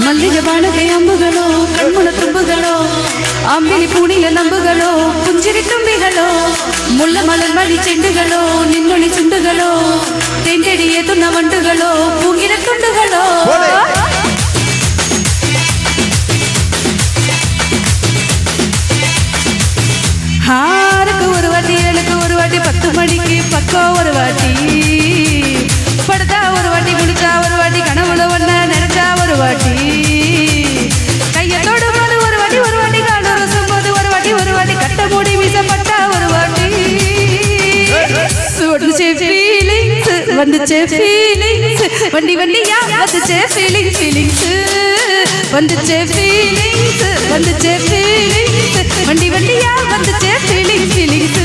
மல்லிகை வானகை அம்புகளோ கண்முன தும்புகளோ அம்பிலி பூணில நம்புகளோ புஞ்சிரி தும்பிகளோ முள்ள மலர் மணி செண்டுகளோ நின்னொளி சுண்டுகளோ தெண்டெடிய துண்ண வண்டுகளோ பூங்கிர துண்டுகளோ. ஆறுக்கு ஒரு வாட்டி ஏழுக்கு ஒரு வாட்டி பத்து மணிக்கு பக்கம் ஒரு வாட்டி. படுத்தா ஒரு வாட்டி குளிச்சா ஒரு வாட்டி கனவுல ஒன்ன நினைச்சா ஒரு வாட்டி. வந்துச்சே ஃபீலிங்ஸ் வண்டி வண்டியா? வந்துச்சே ஃபீலிங் ஃபீலிங்ஸ் வந்துச்சே ஃபீலிங்ஸ் வந்துச்சே ஃபீலிங்ஸ் வண்டி வண்டியா? வந்துச்சே ஃபீலிங் ஃபீலிங்ஸ்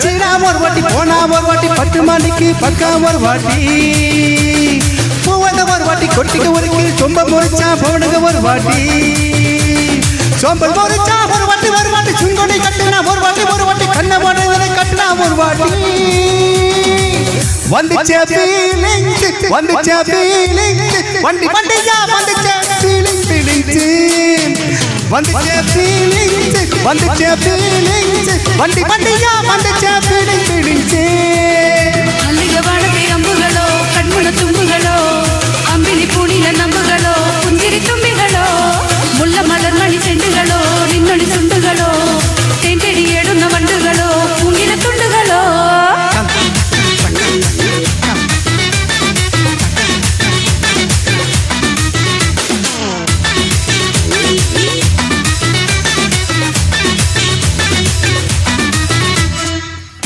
சீனா ஒரு வாட்டி போனா ஒரு வாட்டி பத்து மணிக்கு பக்கம் ஒரு வாட்டி. பூவத ஒரு வாட்டி கொட்டிக்க ஒரு கீழ் சொம்ப முறைச்சா போனுங்க ஒரு வாட்டி. சோம்பல் முறிச்சா ஒரு வாட்டி ஒரு வாட்டி சுங்கொடி கட்டினா ஒரு வாட்டி ஒரு வாட்டி கண்ண போடுறதை கட்டினா ஒரு வாட்டி. வந்துச்சே ஃபீலிங்ஸ் வந்துச்சே ஃபீலிங்ஸ் வண்டி வண்டியா வந்துச்சே ஃபீலிங்ஸ் ஃபீலிங்ஸ் வந்துச்சே ஃபீலிங்ஸ் வந்துச்சே ஃபீலிங்ஸ் வண்டி வண்டியா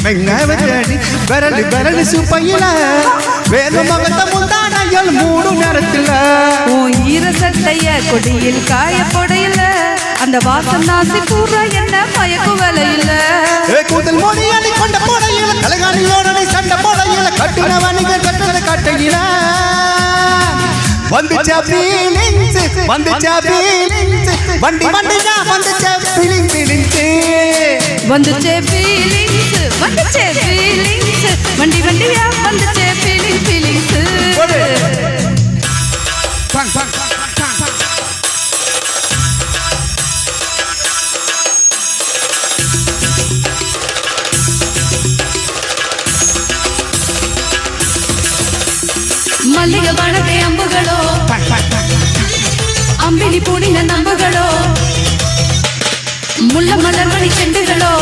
வெங்கவத்தடி விரல் விரல் சுப்பையில. வேறு மகத்த முந்தானையல் மூடு நேரத்தில். உன் ஈர சட்டைய கொடியில் காய பொடையில அந்த வாசம் நாசி பூரா என்ன மயக்கு வலையில. கூதல் மொழியாளி கொண்ட போடையில கலகாணியோடனை சண்ட போடையில கட்டுன வணிக கட்டுன கட்டையில. வந்துச்சா ஃபீலிங்ஸ் வந்துச்சா ஃபீலிங்ஸ் வண்டி வண்டியா வந்துச்சா ஃபீலிங் ஃபீலிங்ஸ் வந்துச்சே ஃபீலிங்ஸ் வந்துச்சே ஃபீலிங்ஸ் வண்டி வண்டியா? வந்துச்சே ஃபீலிங் ஃபீலிங்ஸ் போடு. மல்லிகை வனத்தை அம்புகளோ? அம்பிலி பூணின நம்புகளோ? முள்ள மலர் மணி செண்டுகளோ?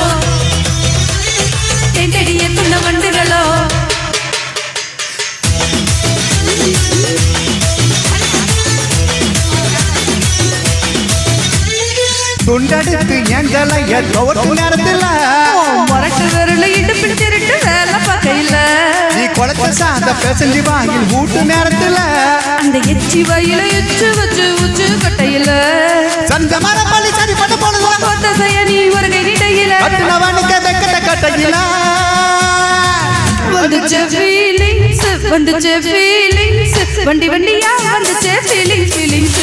துண்டெடுத்து எங்களைய துவட்டு நேரத்தில். முரட்டு விரல இடுப்பில் திருட்டு வேலை பார்க்கையில நீ குளத்த சாந்த பேசஞ்சி வாங்கி ஊட்டு நேரத்தில். அந்த எச்சி வயில எச்சு வச்சு உச்சு கட்டையில. சந்த மரப்பள்ளி சரி பண்ண போனதுல கொத்த செய்ய நீ ஒரு கை நீட்டையில கட்டுன வணிக வெக்கட்ட கட்டையில. வந்துச்சு ஃபீலிங்ஸ் வந்துச்சு ஃபீலிங்ஸ் வண்டி வண்டியா வந்துச்சு ஃபீலிங்ஸ் ஃபீலிங்ஸ்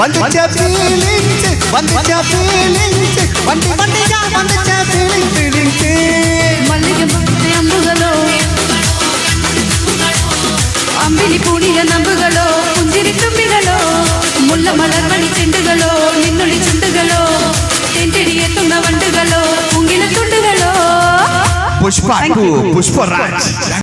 வந்துச்சா ஃபீலிங்ஸ் வந்துச்சா ஃபீலிங்ஸ் வண்டி வண்டியா வந்துச்சா ஃபீலிங் ஃபீலிங்ஸ் மல்லிகை மொத்த அம்புகளோ அம்பிலி பூணில நம்புகளோ புஞ்சிரி தும்பிகளோ முள்ள மலர் மணி செண்டுகளோ நின்னொளி சுண்டுகளோ தென்றடிய துண்ண வண்டுகளோ உங்கின துண்டுகளோ புஷ்பா புஷ்பராஜ்